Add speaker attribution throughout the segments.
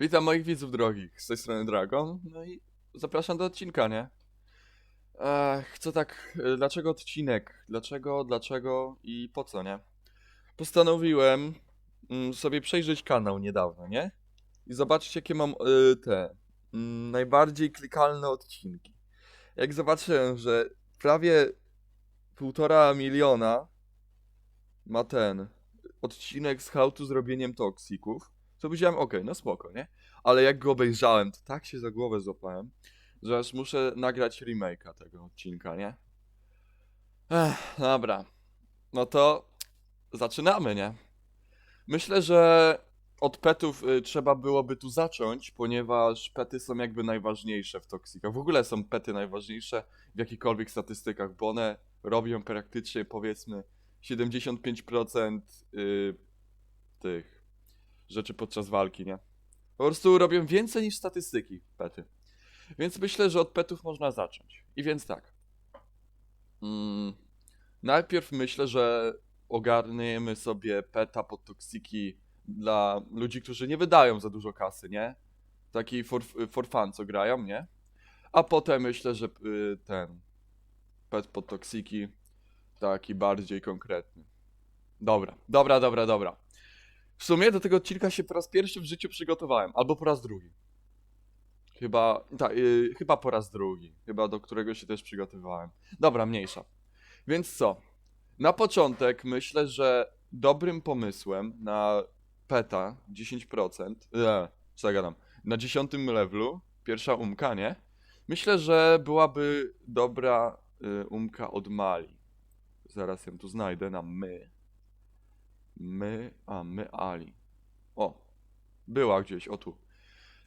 Speaker 1: Witam moich widzów drogich, z tej strony Dragon, no i zapraszam do odcinka, nie? Ech, co tak, e, dlaczego odcinek? Dlaczego, dlaczego i po co, nie? Postanowiłem mm, sobie przejrzeć kanał niedawno, nie? I zobaczyć jakie mam y, te mm, najbardziej klikalne odcinki. Jak zobaczyłem, że prawie półtora miliona ma ten odcinek z how to zrobieniem toksików, to powiedziałem, okej, no spoko, nie? Ale jak go obejrzałem, to tak się za głowę złapałem, że aż muszę nagrać remake'a tego odcinka, nie? Ech, dobra. No to zaczynamy, nie? Myślę, że od petów y, trzeba byłoby tu zacząć, ponieważ pety są jakby najważniejsze w toksikach. W ogóle są pety najważniejsze w jakichkolwiek statystykach, bo one robią praktycznie powiedzmy 75% y, tych rzeczy podczas walki, nie? Po prostu robią więcej niż statystyki pety. Więc myślę, że od petów można zacząć. I więc tak. Mm, najpierw myślę, że ogarniemy sobie peta pod toksiki dla ludzi, którzy nie wydają za dużo kasy, nie? Taki for, for fun, co grają, nie? A potem myślę, że y, ten pet pod toksiki taki bardziej konkretny. Dobra, dobra, dobra, dobra. W sumie do tego odcinka się po raz pierwszy w życiu przygotowałem, albo po raz drugi. Chyba, tak, yy, chyba po raz drugi. Chyba do którego się też przygotowywałem. Dobra, mniejsza. Więc co? Na początek myślę, że dobrym pomysłem na peta 10%, e, co ja gadam, na 10 levelu, pierwsza umka, nie? Myślę, że byłaby dobra y, umka od Mali. Zaraz ją tu znajdę na my. My, a my Ali. O, była gdzieś, o tu.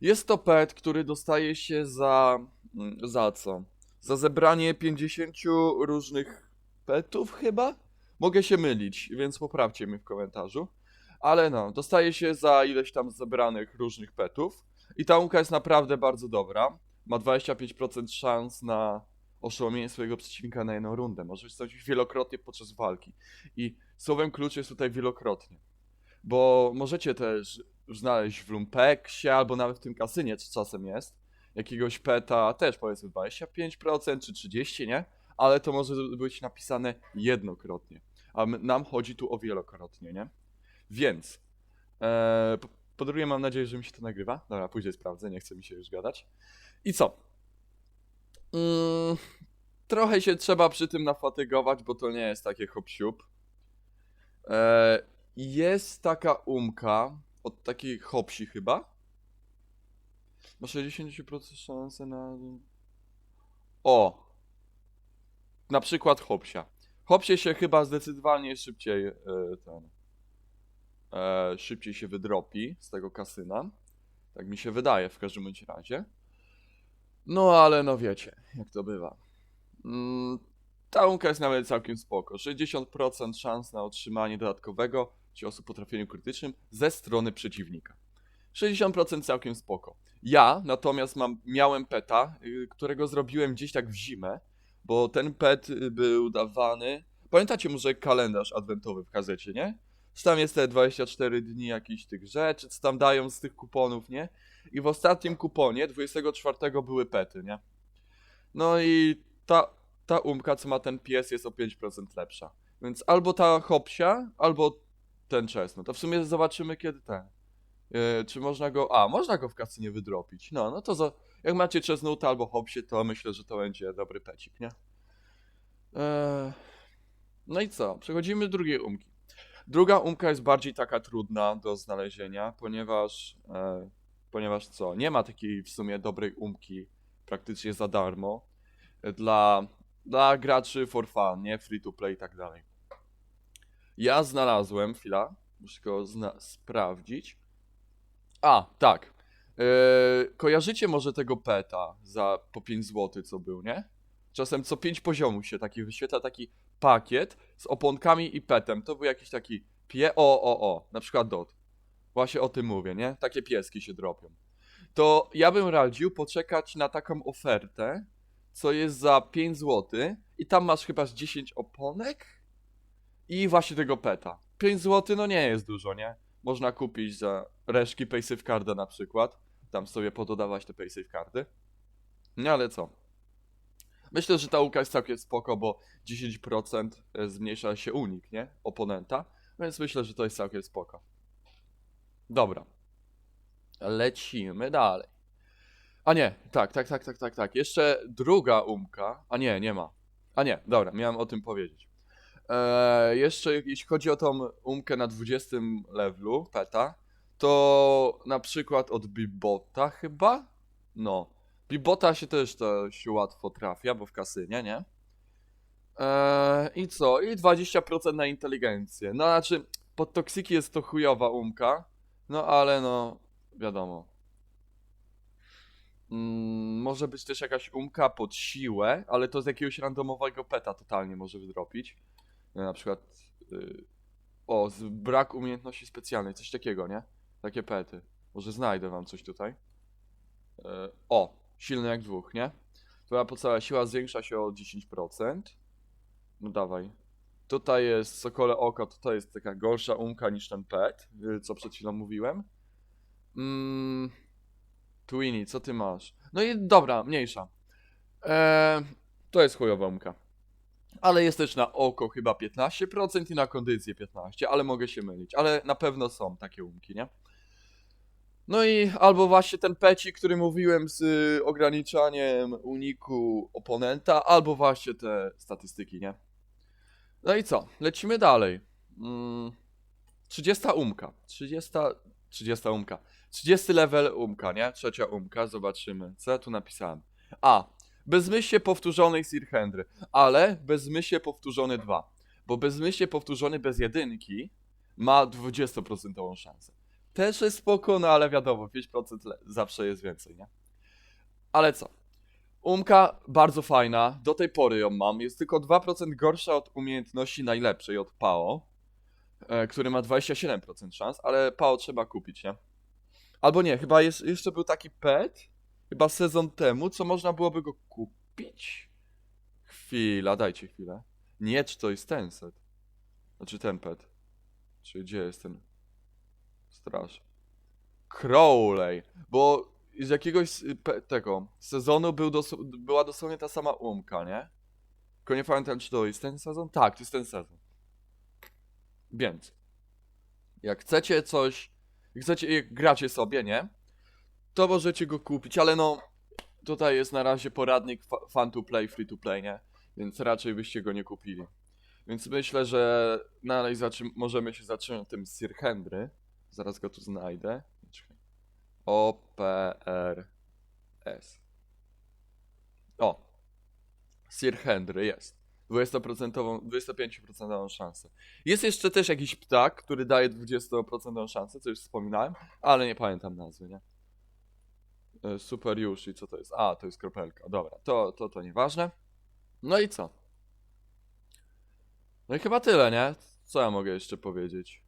Speaker 1: Jest to pet, który dostaje się za. mm, za co? Za zebranie 50 różnych petów, chyba? Mogę się mylić, więc poprawcie mnie w komentarzu. Ale no, dostaje się za ileś tam zebranych różnych petów. I ta umka jest naprawdę bardzo dobra. Ma 25% szans na oszołomienie swojego przeciwnika na jedną rundę. Może wystąpić wielokrotnie podczas walki. I słowem klucz jest tutaj wielokrotnie. Bo możecie też znaleźć w Lumpeksie albo nawet w tym kasynie, czy czasem jest, jakiegoś peta, też powiedzmy 25% czy 30%, nie? Ale to może być napisane jednokrotnie. A nam chodzi tu o wielokrotnie, nie? Więc, e, po, po drugie mam nadzieję, że mi się to nagrywa. Dobra, później sprawdzę, nie chce mi się już gadać. I co? Mm, trochę się trzeba przy tym nafatygować, bo to nie jest takie hop siup. E, jest taka umka od takiej hopsi chyba. Ma 60% szansę na... O! Na przykład hopsia. Hopsie się chyba zdecydowanie szybciej e, ten... E, szybciej się wydropi z tego kasyna. Tak mi się wydaje w każdym razie. No ale no wiecie, jak to bywa. Mm, ta łąka jest nawet całkiem spoko. 60% szans na otrzymanie dodatkowego ciosu po trafieniu krytycznym ze strony przeciwnika. 60% całkiem spoko. Ja natomiast mam, miałem peta, y, którego zrobiłem gdzieś tak w zimę, bo ten pet y, był dawany... Pamiętacie może kalendarz adwentowy w gazecie, nie? Czy tam jest te 24 dni jakichś tych rzeczy, co tam dają z tych kuponów, nie? I w ostatnim kuponie, 24 były pety, nie? No i ta, ta umka, co ma ten pies, jest o 5% lepsza. Więc albo ta hopsia, albo ten czes. No to w sumie zobaczymy kiedy ten. Yy, czy można go. A, można go w kasynie wydropić. No, no to za, jak macie czesnuta albo hopsie, to myślę, że to będzie dobry pecik, nie? Eee, no i co? Przechodzimy do drugiej umki. Druga umka jest bardziej taka trudna do znalezienia, ponieważ. E, ponieważ co? Nie ma takiej w sumie dobrej umki praktycznie za darmo dla, dla graczy for fun, nie? Free to play i tak dalej. Ja znalazłem, chwila, muszę go sprawdzić. A, tak. Yy, kojarzycie może tego peta za po 5 zł, co był, nie? Czasem co 5 poziomów się taki wyświetla taki pakiet z oponkami i petem. To był jakiś taki. O, o, o, na przykład dot. Właśnie o tym mówię, nie? Takie pieski się dropią. To ja bym radził poczekać na taką ofertę, co jest za 5 zł i tam masz chyba z 10 oponek i właśnie tego peta. 5 zł no nie jest dużo, nie? można kupić za reszki Paysafe Carda na przykład. Tam sobie pododawać te Paysafe Cardy. No ale co? Myślę, że ta łuka jest całkiem spoko, bo 10% zmniejsza się unik, nie? Oponenta. Więc myślę, że to jest całkiem spoko. Dobra. Lecimy dalej. A nie, tak, tak, tak, tak, tak, tak. Jeszcze druga umka. A nie, nie ma. A nie, dobra, miałem o tym powiedzieć. Eee, jeszcze jeśli chodzi o tą umkę na 20 levelu peta, to na przykład od Bibota chyba? No. Bibota się też to się łatwo trafia, bo w kasynie, nie? Eee, I co? I 20% na inteligencję. No znaczy, pod toksiki jest to chujowa umka, no ale no, wiadomo. Mm, może być też jakaś umka pod siłę, ale to z jakiegoś randomowego peta totalnie może wydropić. No, na przykład, y, o, z brak umiejętności specjalnej, coś takiego, nie? Takie pety. Może znajdę wam coś tutaj. E, o, silny jak dwóch, nie? Twoja podstawowa siła zwiększa się o 10%. No dawaj. Tutaj jest Sokole Oko, tutaj jest taka gorsza umka niż ten pet, y, co przed chwilą mówiłem. Mm, Twinny, co ty masz? No i dobra, mniejsza. Eee, to jest chujowa umka. Ale jest też na oko chyba 15% i na kondycję 15%, ale mogę się mylić. Ale na pewno są takie umki, nie? No i albo właśnie ten peci, który mówiłem z y, ograniczaniem uniku oponenta, albo właśnie te statystyki, nie? No i co? Lecimy dalej. Mm, 30 umka. 30, 30 umka. 30 level umka, nie? Trzecia umka, zobaczymy. Co ja tu napisałem? A. Bezmyślnie powtórzony Sir Henry, ale bezmyślnie powtórzony 2. Bo bezmyślnie powtórzony bez jedynki ma 20% szansę. Też jest spoko, no ale wiadomo, 5% le- zawsze jest więcej, nie? Ale co? Umka bardzo fajna, do tej pory ją mam. Jest tylko 2% gorsza od umiejętności najlepszej, od PAO, e, który ma 27% szans, ale PAO trzeba kupić, nie? Albo nie, chyba jest, jeszcze był taki pet, chyba sezon temu, co można byłoby go kupić? Chwila, dajcie chwilę. Nie, czy to jest ten set? Znaczy ten pet. Czy gdzie jest ten? Straż. Crowley, bo z jakiegoś tego sezonu był była dosłownie ta sama umka, nie? Tylko nie pamiętam, czy to jest ten sezon? Tak, to jest ten sezon. Więc, jak chcecie coś, jak chcecie, jak gracie sobie, nie? To możecie go kupić, ale no, tutaj jest na razie poradnik fa- fan to play, free to play, nie? Więc raczej byście go nie kupili. Więc myślę, że dalej zaczym- możemy się zacząć tym Sir Henry. Zaraz go tu znajdę. O-P-R-S. O. Sir Henry jest. 20%, 25% szansę. Jest jeszcze też jakiś ptak, który daje 20% szansę, co już wspominałem, ale nie pamiętam nazwy, nie? E, Super Yushi, co to jest? A, to jest kropelka. Dobra, to, to, to nieważne. No i co? No i chyba tyle, nie? Co ja mogę jeszcze powiedzieć?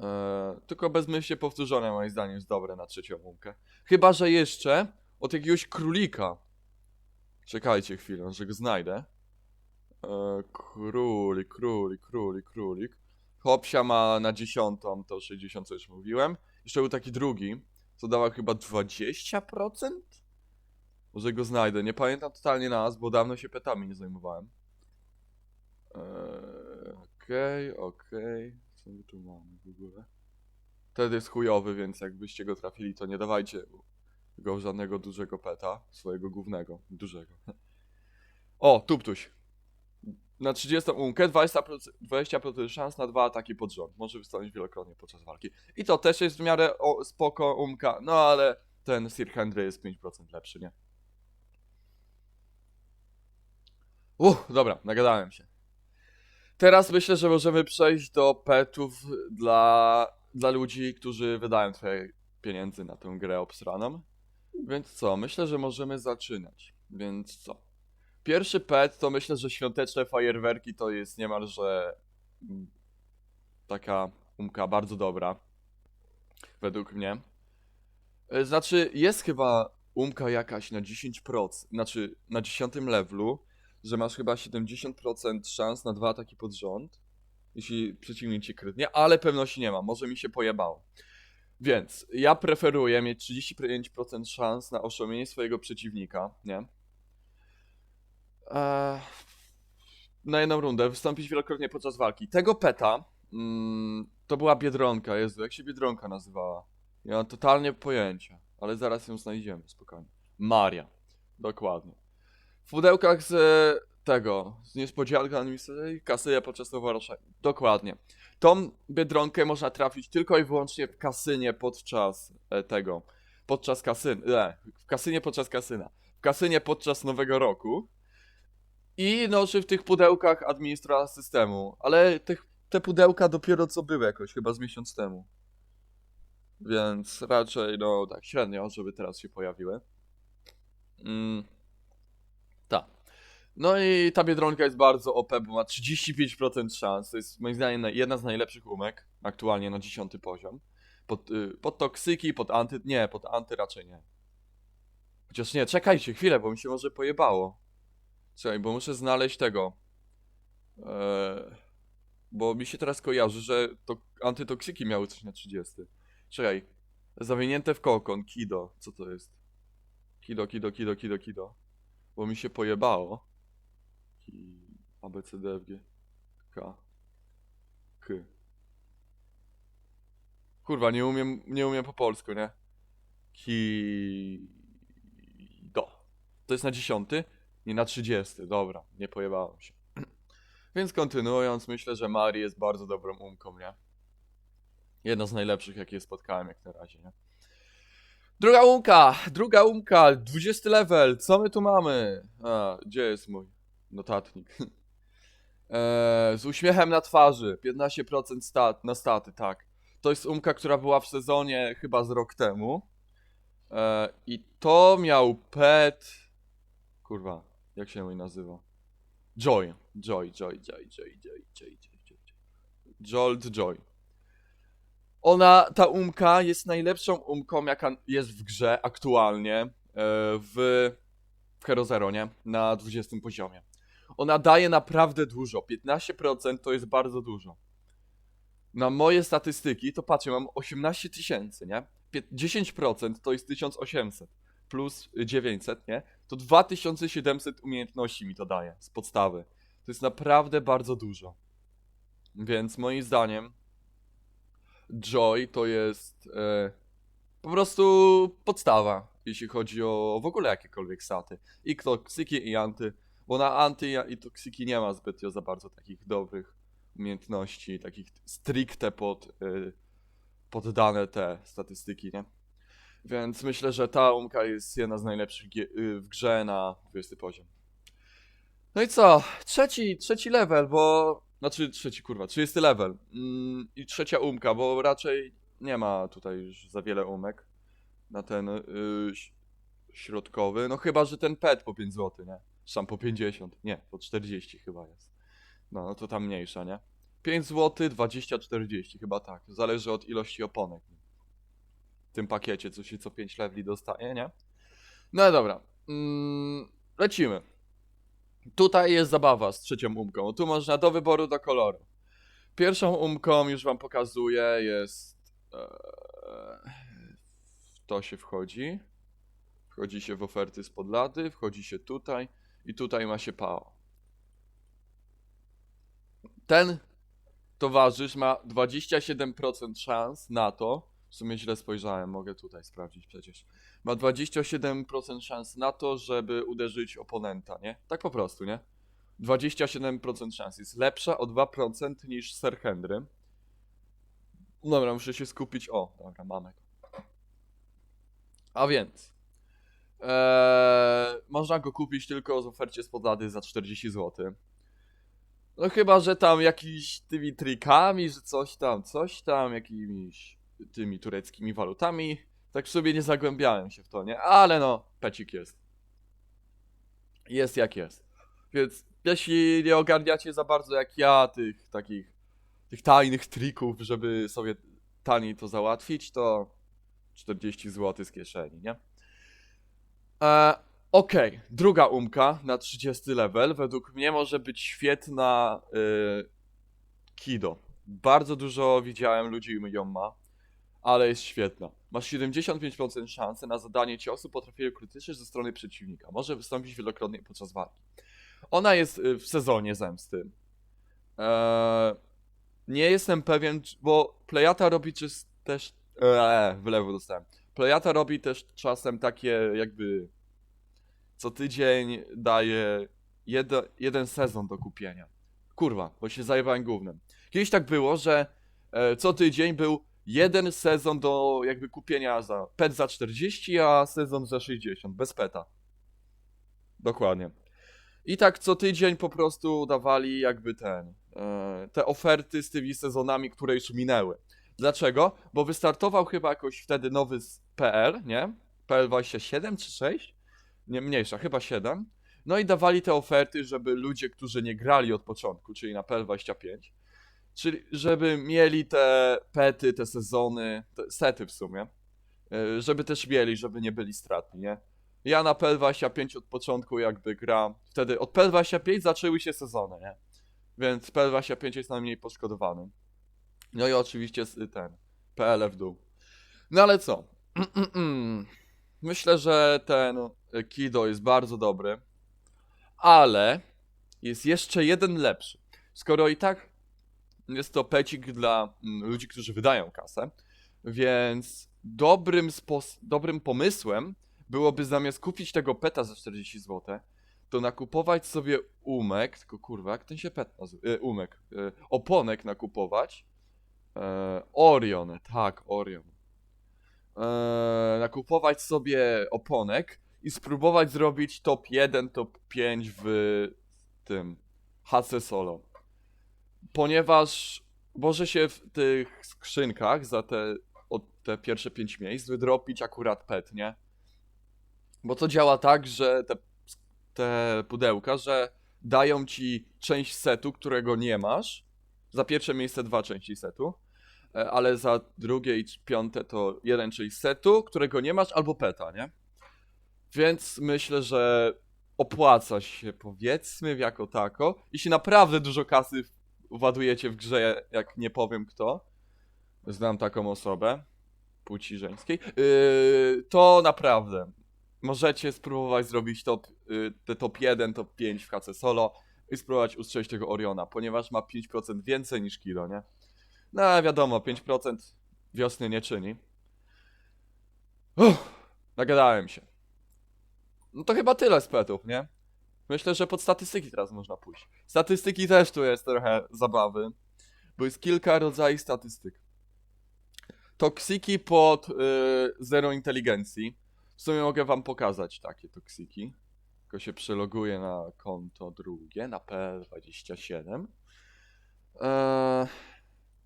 Speaker 1: Eee, tylko bezmyślnie powtórzone moim zdaniem jest dobre na trzecią łąkę. Chyba, że jeszcze od jakiegoś królika. Czekajcie chwilę, że go znajdę. Eee, królik, królik, królik, królik. Hopsia ma na dziesiątą, to 60 co już mówiłem. Jeszcze był taki drugi, co dawał chyba 20%? Może go znajdę, nie pamiętam totalnie nazw, bo dawno się petami nie zajmowałem. Eee, Okej, okej. Co tu mamy w ogóle? Ten jest chujowy, więc jakbyście go trafili, to nie dawajcie go żadnego dużego peta, swojego głównego, dużego. O, tuptuś. Na 30 umkę 20%, 20% szans na dwa ataki pod rząd. Może wystąpić wielokrotnie podczas walki. I to też jest w miarę o, spoko umka, no ale ten Sir Henry jest 5% lepszy, nie? Uff, dobra, nagadałem się. Teraz myślę, że możemy przejść do petów dla, dla ludzi, którzy wydają trochę pieniędzy na tę grę obsraną. Więc co? Myślę, że możemy zaczynać. Więc co? Pierwszy pet to myślę, że świąteczne fajerwerki to jest niemalże mm, taka umka bardzo dobra. Według mnie. E, Znaczy, jest chyba umka jakaś na 10%, znaczy na 10 levelu, że masz chyba 70% szans na dwa ataki pod rząd. jeśli przeciwnik cię krytnie, ale pewności nie mam, może mi się pojebało. Więc ja preferuję mieć 35% szans na oszołomienie swojego przeciwnika, nie? Eee, na jedną rundę, wystąpić wielokrotnie podczas walki. Tego peta mm, to była Biedronka, Jezu, jak się Biedronka nazywała? Nie mam totalnie pojęcia, ale zaraz ją znajdziemy, spokojnie. Maria, dokładnie. W pudełkach z e, tego, z niespodziankami z kasyję podczas towarzyszenia. Dokładnie. Tą Biedronkę można trafić tylko i wyłącznie w kasynie podczas e, tego, podczas kasyn, w kasynie podczas kasyna. W kasynie podczas Nowego Roku. I no, czy w tych pudełkach administratora systemu, ale tych, te pudełka dopiero co były jakoś, chyba z miesiąc temu. Więc raczej, no tak średnio, żeby teraz się pojawiły. Mm. No i ta Biedronka jest bardzo OP, bo ma 35% szans. To jest moim zdaniem jedna z najlepszych umek, aktualnie na 10 poziom. Pod, y, pod toksyki, pod anty... Nie, pod anty raczej nie. Chociaż nie, czekajcie chwilę, bo mi się może pojebało. Czekaj, bo muszę znaleźć tego. Eee, bo mi się teraz kojarzy, że to antytoksyki miały coś na 30. Czekaj. Zawinięte w kokon, kido. Co to jest? Kido, kido, kido, kido, kido. Bo mi się pojebało. Ki... A, B, C, D, F, G. K. K. Kurwa, nie umiem, nie umiem po polsku, nie? Ki... Do. To jest na dziesiąty? Nie na 30. Dobra, nie pojebałem się. Więc kontynuując, myślę, że Mari jest bardzo dobrą umką, nie? Jedna z najlepszych, jakie spotkałem jak na razie, nie? Druga umka! Druga umka! 20 level! Co my tu mamy? A, gdzie jest mój notatnik? Eee, z uśmiechem na twarzy. 15% stat, na staty, tak. To jest umka, która była w sezonie chyba z rok temu. Eee, I to miał pet... Kurwa, jak się mój nazywa? Joy. Joy, Joy, Joy, Joy, Joy, Joy, Joy, Joy. Jolt Joy. Ona, ta umka jest najlepszą umką, jaka jest w grze aktualnie e, w, w Hero Zero, nie? Na 20 poziomie. Ona daje naprawdę dużo. 15% to jest bardzo dużo. Na moje statystyki to patrzę, mam 18 tysięcy, nie? Pię- 10% to jest 1800 plus 900, nie? To 2700 umiejętności mi to daje z podstawy. To jest naprawdę bardzo dużo. Więc moim zdaniem Joy to jest e, po prostu podstawa, jeśli chodzi o w ogóle jakiekolwiek staty. I toksyki, i anty. Bo na anty i toksyki nie ma zbytnio za bardzo takich dobrych umiejętności, takich stricte pod, e, poddane te statystyki, nie? Więc myślę, że ta umka jest jedna z najlepszych y, w grze na 20 poziom. No i co? Trzeci, trzeci level, bo... Znaczy trzeci, kurwa, 30 level. Mm, I trzecia umka, bo raczej nie ma tutaj już za wiele umek na ten y, środkowy. No chyba, że ten pet po 5 zł, nie? Sam po 50. Nie, po 40 chyba jest. No, no to tam mniejsza, nie? 5 zł, 20, 40, chyba tak. Zależy od ilości oponek w tym pakiecie, co się co 5 leveli dostaje, nie? No dobra. Mm, lecimy. Tutaj jest zabawa z trzecią umką. Tu można do wyboru do koloru. Pierwszą umką już wam pokazuję jest. Eee, w to się wchodzi. Wchodzi się w oferty z podlady, wchodzi się tutaj i tutaj ma się PAO. Ten towarzysz ma 27% szans na to, w sumie źle spojrzałem, mogę tutaj sprawdzić przecież. Ma 27% szans na to, żeby uderzyć oponenta, nie? Tak po prostu, nie? 27% szans jest lepsza o 2% niż Sir Henry. Dobra, muszę się skupić. O, dobra, mamy. A więc. Eee, można go kupić tylko w ofercie z podlady za 40 zł. No chyba, że tam jakiś tymi trikami, że coś tam, coś tam, jakimiś tymi tureckimi walutami. Tak w sobie nie zagłębiałem się w to, nie? Ale no, pecik jest. Jest jak jest. Więc jeśli nie ogarniacie za bardzo jak ja tych takich tych tajnych trików, żeby sobie taniej to załatwić, to 40 zł z kieszeni, nie? E, Okej, druga umka na 30 level według mnie może być świetna y, Kido. Bardzo dużo widziałem ludzi ją ma, ale jest świetna. Masz 75% szansy na zadanie ciosu po trafieniu krytycznym ze strony przeciwnika. Może wystąpić wielokrotnie podczas walki. Ona jest y, w sezonie zemsty. Eee, nie jestem pewien, czy- bo Plejata robi czys- też... Eee, w lewo dostałem. Plejata robi też czasem takie jakby... Co tydzień daje jed- jeden sezon do kupienia. Kurwa, bo się zajebałem głównym. Kiedyś tak było, że e, co tydzień był jeden sezon do jakby kupienia za pet za 40, a sezon za 60, bez peta. Dokładnie. I tak co tydzień po prostu dawali jakby ten, e, te oferty z tymi sezonami, które już minęły. Dlaczego? Bo wystartował chyba jakoś wtedy nowy z PL, nie? PL 27 czy 6? Nie, mniejsza, chyba 7. No i dawali te oferty, żeby ludzie, którzy nie grali od początku, czyli na PL 25, czyli żeby mieli te pety, te sezony, te sety w sumie, e, żeby też mieli, żeby nie byli stratni, nie? Ja na PL25 od początku jakby gram, wtedy od PL25 zaczęły się sezony, nie? Więc PL25 jest najmniej poszkodowany. No i oczywiście ten, PL w dół. No ale co? Myślę, że ten e, Kido jest bardzo dobry, ale jest jeszcze jeden lepszy. Skoro i tak jest to pecik dla mm, ludzi, którzy wydają kasę, więc dobrym, dobrym pomysłem byłoby zamiast kupić tego peta za 40 zł, to nakupować sobie umek, tylko kurwa, jak ten się pet nazywa? E, umek. E, oponek nakupować. E, Orion, tak, Orion. E, nakupować sobie oponek i spróbować zrobić top 1, top 5 w tym HC Solo. Ponieważ może się w tych skrzynkach za te, od te pierwsze 5 miejsc wydropić akurat pet, nie? Bo to działa tak, że te, te pudełka, że dają ci część setu, którego nie masz. Za pierwsze miejsce dwa części setu, ale za drugie i piąte to jeden część setu, którego nie masz, albo peta, nie? Więc myślę, że opłaca się, powiedzmy, jako tako. Jeśli naprawdę dużo kasy ładujecie w grze, jak nie powiem kto, znam taką osobę, płci żeńskiej, yy, to naprawdę możecie spróbować zrobić top, yy, te top 1, top 5 w HC Solo i spróbować ustrzelić tego Oriona, ponieważ ma 5% więcej niż Kilo, nie? No wiadomo, 5% wiosny nie czyni. Uff, nagadałem się. No to chyba tyle z petów, nie? Myślę, że pod statystyki teraz można pójść. Statystyki też tu jest trochę zabawy, bo jest kilka rodzajów statystyk. Toksiki pod y, zero inteligencji. W sumie mogę wam pokazać takie toksiki. Tylko się przeloguję na konto drugie, na PL27. Eee,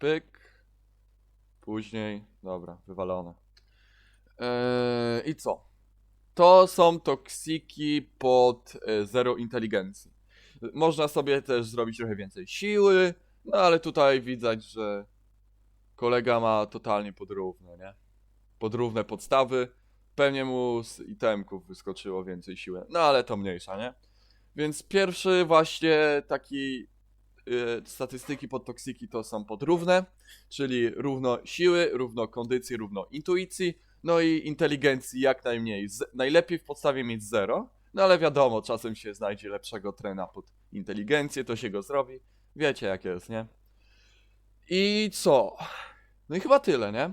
Speaker 1: pyk. Później, dobra, wywalone. Eee, I co? To są toksiki pod e, zero inteligencji. Można sobie też zrobić trochę więcej siły, no ale tutaj widać, że kolega ma totalnie podrówne, nie? Podrówne podstawy. Pewnie mu z itemków wyskoczyło więcej siły, no ale to mniejsza, nie? Więc pierwszy właśnie taki statystyki pod toksiki to są podrówne, czyli równo siły, równo kondycji, równo intuicji, no i inteligencji jak najmniej. Z, najlepiej w podstawie mieć 0, no ale wiadomo, czasem się znajdzie lepszego trena pod inteligencję, to się go zrobi. Wiecie jak jest, nie? I co? No i chyba tyle, nie?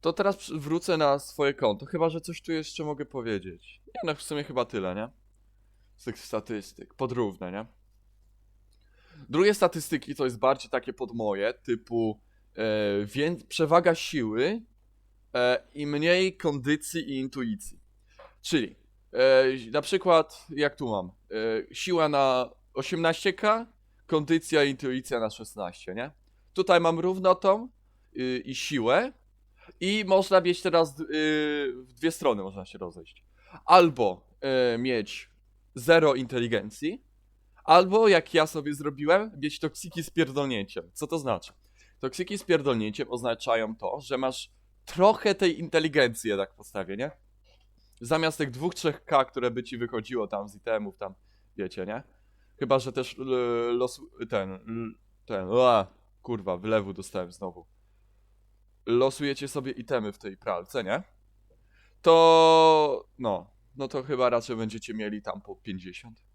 Speaker 1: To teraz wrócę na swoje konto, chyba że coś tu jeszcze mogę powiedzieć. Nie no, w sumie chyba tyle, nie? Z tych statystyk, podrówne, nie? Drugie statystyki to jest bardziej takie pod moje, typu e, wię- przewaga siły e, i mniej kondycji i intuicji. Czyli e, na przykład, jak tu mam, e, siła na 18k, kondycja i intuicja na 16, nie? Tutaj mam równotą y, i siłę i można mieć teraz y, w dwie strony można się rozejść. Albo y, mieć zero inteligencji, albo jak ja sobie zrobiłem, mieć toksiki z pierdolnięciem. Co to znaczy? Toksiki z pierdolnięciem oznaczają to, że masz trochę tej inteligencji jednak w podstawie, nie? Zamiast tych dwóch, trzech K, które by ci wychodziło tam z itemów, tam, wiecie, nie? Chyba, że też l- los, ten, ten, ua, Kurwa, wylewu dostałem znowu. Losujecie sobie itemy w tej pralce, nie? To. No. No to chyba raczej będziecie mieli tam po 50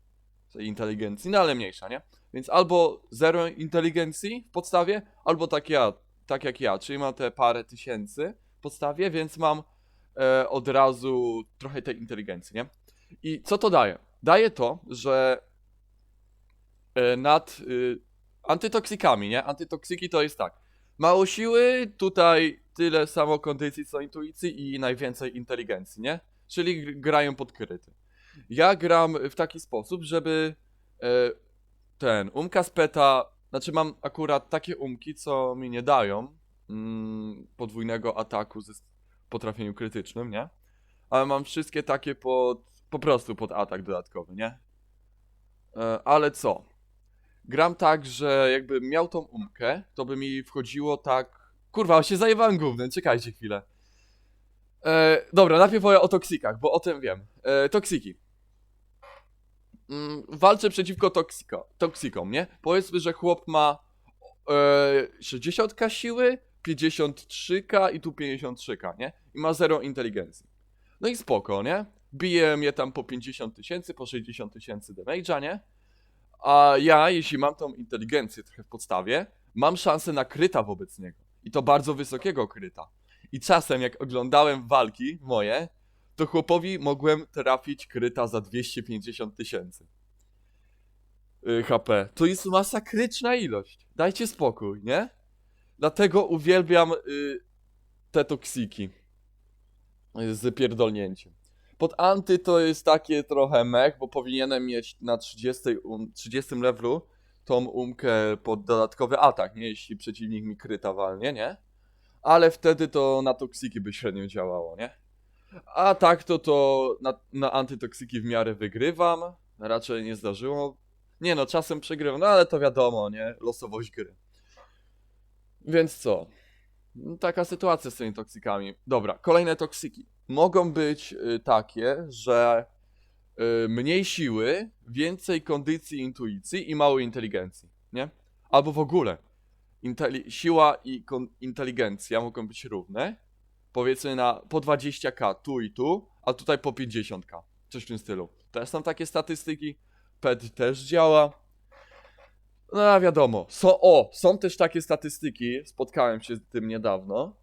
Speaker 1: tej inteligencji, no ale mniejsza, nie? Więc albo zero inteligencji w podstawie, albo tak ja, tak jak ja, czyli mam te parę tysięcy w podstawie, więc mam e, od razu trochę tej inteligencji, nie? I co to daje? Daje to, że e, nad y, antytoksykami, nie? Antytoksyki to jest tak. Mało siły, tutaj tyle samo kondycji co intuicji i najwięcej inteligencji, nie? Czyli gr- grają pod kryty. Ja gram w taki sposób, żeby e, ten umka z peta, znaczy mam akurat takie umki, co mi nie dają mm, podwójnego ataku ze s- po trafieniu krytycznym, nie? Ale mam wszystkie takie pod, po prostu pod atak dodatkowy, nie? E, ale co? Gram tak, że jakbym miał tą umkę, to by mi wchodziło tak... Kurwa, się zajebałem gównem, czekajcie chwilę. E, dobra, najpierw powiem o toksikach, bo o tym wiem. E, toksiki. Mm, walczę przeciwko toksiko, toksikom, nie? Powiedzmy, że chłop ma e, 60 siły, 53k i tu 53k, nie? I ma 0 inteligencji. No i spoko, nie? Bije mnie tam po 50 tysięcy, po 60 tysięcy damage'a, nie? A ja, jeśli mam tą inteligencję trochę w podstawie, mam szansę na kryta wobec niego. I to bardzo wysokiego kryta. I czasem, jak oglądałem walki moje, to chłopowi mogłem trafić kryta za 250 tysięcy. y, HP. To jest masakryczna ilość. Dajcie spokój, nie? Dlatego uwielbiam y, te toksiki. y, Z pierdolnięciem. Pod anty to jest takie trochę mech, bo powinienem mieć na 30, um, 30 levelu tą umkę pod dodatkowy atak, nie? Jeśli przeciwnik mi kryta walnie, nie? Ale wtedy to na toksiki by średnio działało, nie? A tak to to na, na antytoksyki w miarę wygrywam. Raczej nie zdarzyło. Nie no, czasem przegrywam, no ale to wiadomo, nie? Losowość gry. Więc co? Taka sytuacja z tymi toksykami. Dobra, kolejne toksyki. Mogą być y, takie, że y, mniej siły, więcej kondycji, intuicji i mało inteligencji, nie? Albo w ogóle. Inteli- siła i inteligencja mogą być równe. Powiedzmy na po 20k tu i tu, a tutaj po 50k. Coś w tym stylu. Też są takie statystyki. PET też działa. No a wiadomo. So, o, są też takie statystyki. Spotkałem się z tym niedawno,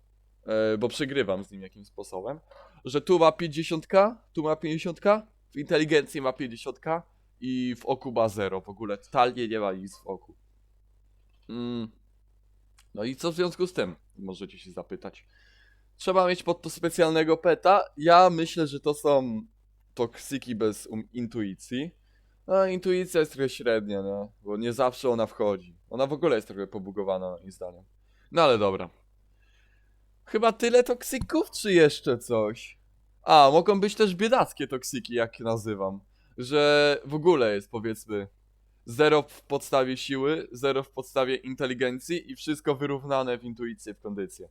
Speaker 1: e, bo przegrywam z nim jakimś sposobem, że tu ma 50k, tu ma 50k, w inteligencji ma 50k i w oku ma 0. W ogóle totalnie nie ma nic w oku. Mm. No i co w związku z tym? Możecie się zapytać. Trzeba mieć pod to specjalnego peta. Ja myślę, że to są toksyki bez um, intuicji. No, intuicja jest trochę średnia, no, bo nie zawsze ona wchodzi. Ona w ogóle jest trochę pobugowana, moim zdaniem. No ale dobra. Chyba tyle toksyków, czy jeszcze coś? A, mogą być też biedackie toksyki, jak nazywam. Że w ogóle jest, powiedzmy, zero w podstawie siły, zero w podstawie inteligencji i wszystko wyrównane w intuicję, w kondycję.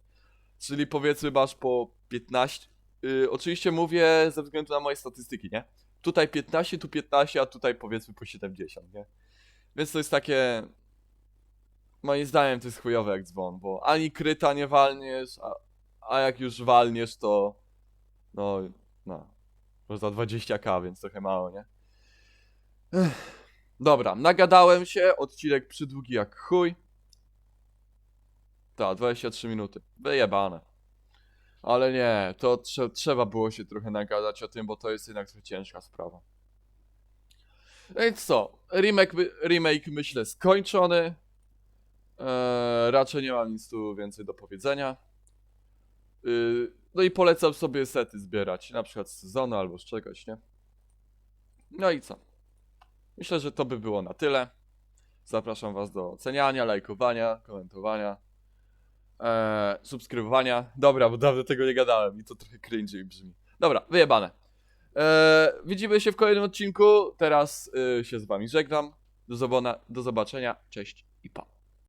Speaker 1: Czyli powiedzmy masz po 15. Yy, oczywiście mówię ze względu na moje statystyki, nie? Tutaj 15, tu 15, a tutaj powiedzmy po 70, nie? Więc to jest takie. Moim zdaniem to jest chujowe jak dzwon, bo ani kryta nie walniesz, a, a jak już walniesz, to. No, no. To za 20k, więc trochę mało, nie? Ech. Dobra, nagadałem się, odcinek przydługi jak chuj. Tak, 23 minuty. Wyjebane. Ale nie, to trze trzeba było się trochę nagadać o tym, bo to jest jednak trochę ciężka sprawa. No i co? Remake, remake myślę skończony. Eee, raczej nie mam nic tu więcej do powiedzenia. Yy, no i polecam sobie sety zbierać, na przykład z sezonu albo z czegoś, nie? No i co? Myślę, że to by było na tyle. Zapraszam Was do oceniania, lajkowania, komentowania, eee, subskrybowania. Dobra, bo dawno tego nie gadałem i to trochę cringe brzmi. Dobra, wyjebane. Eee, widzimy się w kolejnym odcinku. Teraz y, się z Wami żegnam. Do, zobona- do zobaczenia. Cześć i pa.